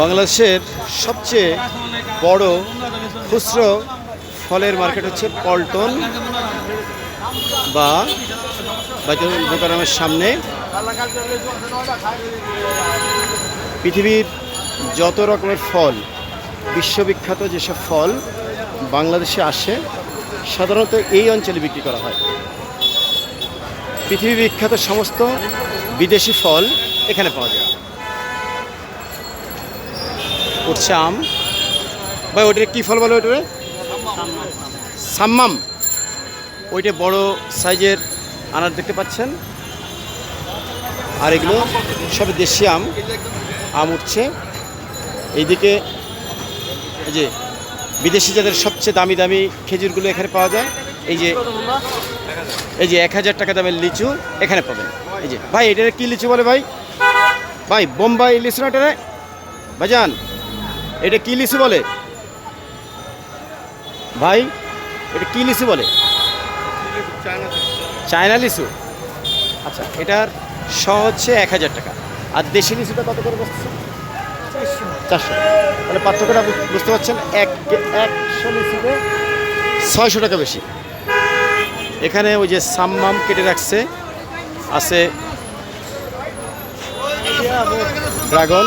বাংলাদেশের সবচেয়ে বড় খুচরো ফলের মার্কেট হচ্ছে পল্টন বা বাইতুল সামনে। পৃথিবীর যত রকমের ফল, বিশ্ববিখ্যাত যেসব ফল বাংলাদেশে আসে সাধারণত এই অঞ্চলে বিক্রি করা হয়। পৃথিবী বিখ্যাত সমস্ত বিদেশি ফল এখানে পাওয়া যায়। উঠছে আম। ভাই ওইটা কী ফল বলে ওইটা সাম্মাম। ওইটা বড় সাইজের আনার দেখতে পাচ্ছেন। আর এগুলো সব দেশি আম। আম উঠছে। এইদিকে এই যে বিদেশি যাদের সবচেয়ে দামি দামি খেজুরগুলো এখানে পাওয়া যায়, এই যে এই যে এক হাজার টাকা দামের লিচু এখানে পাবেন। এই যে, ভাই এটা কি লিচু বলে ভাই? ভাই, বোম্বাই লিচু না এটা? ভাইজান, এটা কি লিচু বলে? ভাই, এটা কি লিচু বলে? চায়না লিচু। আচ্ছা এটার শ হচ্ছে এক হাজার টাকা। আর দেশি লিচুটা কত করে বসছে চারশো। তাহলে পার্থক্যটা বুঝতে পারছেন? এক একশো লিচুতে ছয়শো টাকা বেশি। এখানে ওই যে সাম্মাম কেটে রাখছে। আছে ড্রাগন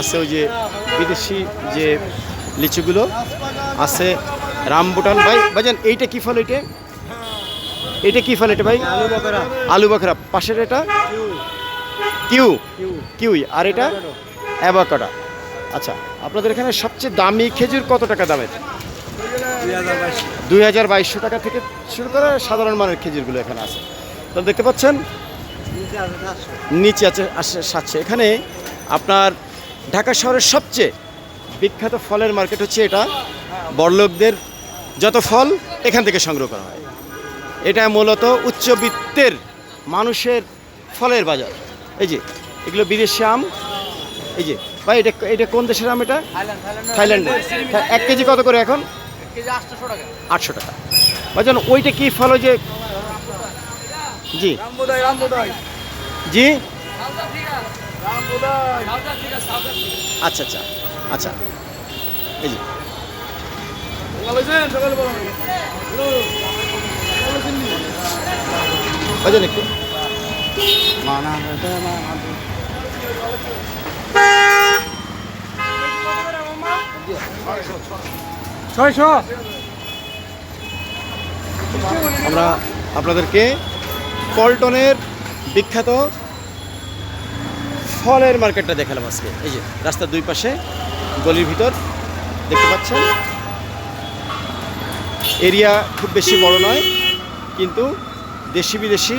আছে ওই যে বিদেশি যে লিচুগুলো আছে রামবুটান। ভাই ভাইজান এইটা কী ফল এইটা এইটা কী ফল এটা ভাই? আলু বাখরা পাশের এটা? কিউ। কিউই। আর এটা? অ্যাভাকাডা। আচ্ছা আপনাদের এখানে সবচেয়ে দামি খেজুর কত টাকা দামের দুই হাজার বাইশশো টাকা থেকে শুরু করে সাধারণ মানের খেজুরগুলো এখানে আছে। তো দেখতে পাচ্ছেন, নিচে আছে সাতশো। এখানে আপনার ঢাকা শহরের সবচেয়ে বিখ্যাত ফলের মার্কেট হচ্ছে এটা। বড়লোকদের যত ফল এখান থেকে সংগ্রহ করা হয়। এটা মূলত উচ্চবিত্তের মানুষের ফলের বাজার। এই যে, এগুলো বিদেশি আম এই যে ভাই এটা এটা কোন দেশের আম এটা? থাইল্যান্ডের এক কেজি কত করে এখন? আটশো টাকা। ভাই ভাইজান ওইটা কি ফল ওই যে জি। জি? আচ্ছা আচ্ছা আচ্ছা। এই যে। একটু। আমরা আপনাদেরকে পল্টনের বিখ্যাত ফলের মার্কেটটা দেখালাম আজকে। এই যে, রাস্তার দুই পাশে গলির ভিতর, দেখতে পাচ্ছেন? এরিয়া খুব বেশি বড় নয়, কিন্তু দেশি বিদেশি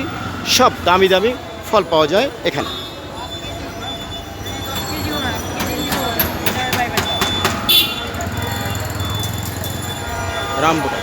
সব দামি দামি ফল পাওয়া যায় এখানে। ランブが。